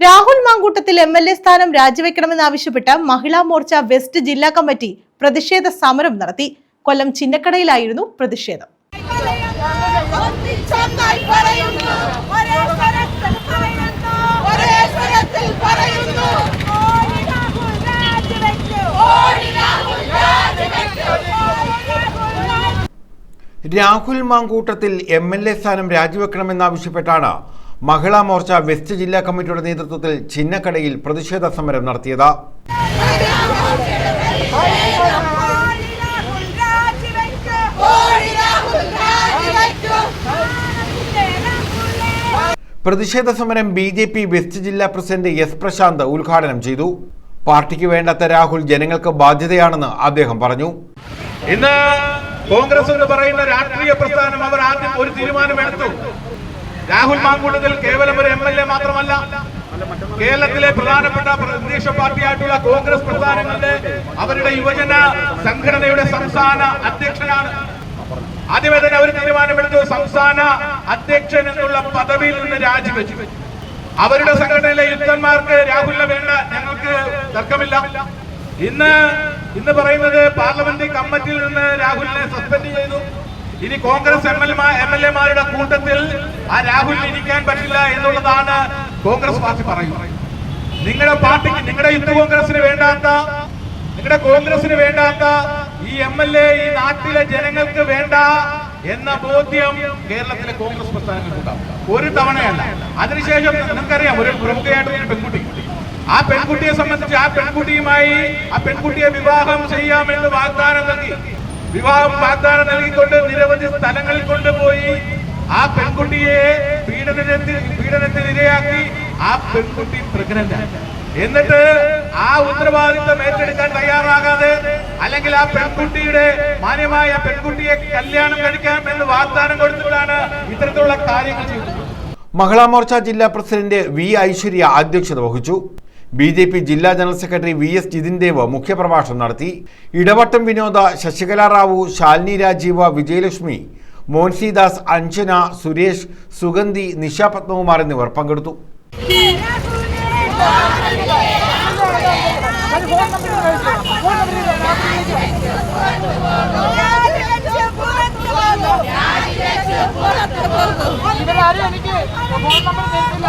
Rahul Mankoottathil M L A സ്ഥാനം രാജിവെക്കണമെന്നാവശ്യപ്പെട്ട് Mahila Morcha west ജില്ലാ കമ്മിറ്റി പ്രതിഷേധ സമരം നടത്തി. കൊല്ലം ചിന്നക്കടയിലായിരുന്നു പ്രതിഷേധം. Rahul Mankoottathil M L A സ്ഥാനം രാജിവെക്കണമെന്നാവശ്യപ്പെട്ടാണ് മഹിളാ മോർച്ച വെസ്റ്റ് ജില്ലാ കമ്മിറ്റിയുടെ നേതൃത്വത്തിൽ ചിന്നക്കടയിൽ പ്രതിഷേധ സമരം നടത്തിയത്. പ്രതിഷേധ സമരം ബി ജെ പി വെസ്റ്റ് ജില്ലാ പ്രസിഡന്റ് എസ് പ്രശാന്ത് ഉദ്ഘാടനം ചെയ്തു. പാർട്ടിക്ക് വേണ്ടാത്ത രാഹുൽ ജനങ്ങൾക്ക് ബാധ്യതയാണെന്ന് അദ്ദേഹം പറഞ്ഞു. ഇന്ന് കോൺഗ്രസ് പറയുന്ന രാഷ്ട്രീയ പ്രസ്ഥാനം അവർ ആദ്യം ഒരു തീരുമാനമെടുത്തു. രാഹുൽ മാങ്കൂട്ടത്തിൽ കേവലം ഒരു എം എൽ എ മാത്രമല്ല കേരളത്തിലെ പ്രധാനപ്പെട്ട പ്രതിപക്ഷ പാർട്ടിയായിട്ടുള്ള കോൺഗ്രസ് പ്രസ്ഥാനങ്ങളുടെ അവരുടെ യുവജന സംഘടനയുടെ സംസ്ഥാന അധ്യക്ഷനാണ്. ആദ്യമേ തന്നെ അവർ തീരുമാനമെടുത്തു സംസ്ഥാന അധ്യക്ഷൻ എന്നുള്ള പദവിയിൽ നിന്ന് രാജിവെച്ചു. അവരുടെ സംഘടനയിലെ യുദ്ധന്മാർക്ക് രാഹുലിനെ വേണ്ട ഞങ്ങൾക്ക് തർക്കമില്ല. ഇന്ന് ഇന്ന് പറയുന്നത് പാർലമെന്റ് കമ്മിറ്റിയിൽ നിന്ന് രാഹുലിനെ സസ്പെൻഡ് ചെയ്തു. ഇനി Congress M L M L എമാരുടെ കൂട്ടത്തിൽ ആ രാഹുൽ ഇരിക്കാൻ പറ്റില്ല എന്നുള്ളതാണ് കോൺഗ്രസ് പാർട്ടി പറയുന്നത്. നിങ്ങളുടെ പാർട്ടിക്ക് നിങ്ങളുടെ ഹിന്ദു കോൺഗ്രസിന് വേണ്ടാത്ത നിങ്ങളുടെ കോൺഗ്രസിന് വേണ്ടാത്ത ഈ എം എൽ എ ഈ നാട്ടിലെ ജനങ്ങൾക്ക് വേണ്ട എന്ന ബോധ്യം കേരളത്തിലെ കോൺഗ്രസ് പ്രസ്ഥാനങ്ങൾക്കുണ്ടാവും. ഒരു തവണയല്ല. അതിനുശേഷം നിങ്ങൾക്കറിയാം ഒരു പ്രമുഖയായിട്ടുള്ള ഒരു പെൺകുട്ടി. ആ പെൺകുട്ടിയെ സംബന്ധിച്ച് ആ പെൺകുട്ടിയുമായി ആ പെൺകുട്ടിയെ വിവാഹം ചെയ്യാമെന്ന് വാഗ്ദാനം നൽകി. വിവാഹം വാഗ്ദാനം നൽകിക്കൊണ്ട് നിരവധി സ്ഥലങ്ങളിൽ കൊണ്ടുപോയി. ആ പെൺകുട്ടിയെ പീഡനത്തിൽ പീഡനത്തിന് ഇരയാക്കി. ആ പെൺകുട്ടി പ്രഗ്നന്റ് എന്നിട്ട് ആ ഉത്തരവാദിത്വം ഏറ്റെടുക്കാൻ തയ്യാറാകാതെ അല്ലെങ്കിൽ ആ പെൺകുട്ടിയുടെ മാന്യമായ പെൺകുട്ടിയെ കല്യാണം കഴിക്കാം എന്ന് വാഗ്ദാനം കൊടുത്തിട്ടാണ് ഇത്തരത്തിലുള്ള കാര്യങ്ങൾ ചെയ്തത്. മഹിളാ മോർച്ച ജില്ലാ പ്രസിഡന്റ് വി ഐശ്വര്യ അധ്യക്ഷത വഹിച്ചു. ബി ജെ പി ജില്ലാ general secretary V S Jithin Dev മുഖ്യപ്രഭാഷണം നടത്തി. ഇടവട്ടം വിനോദ ശശികല റാവു ശാലിനി രാജീവ വിജയലക്ഷ്മി മോൻസിദാസ് അഞ്ജന സുരേഷ് സുഗന്ധി നിഷ പത്മകുമാർ എന്നിവർ പങ്കെടുത്തു. ഇവരാരും എനിക്ക് ഫോൺ നമ്പർ തരുന്നില്ല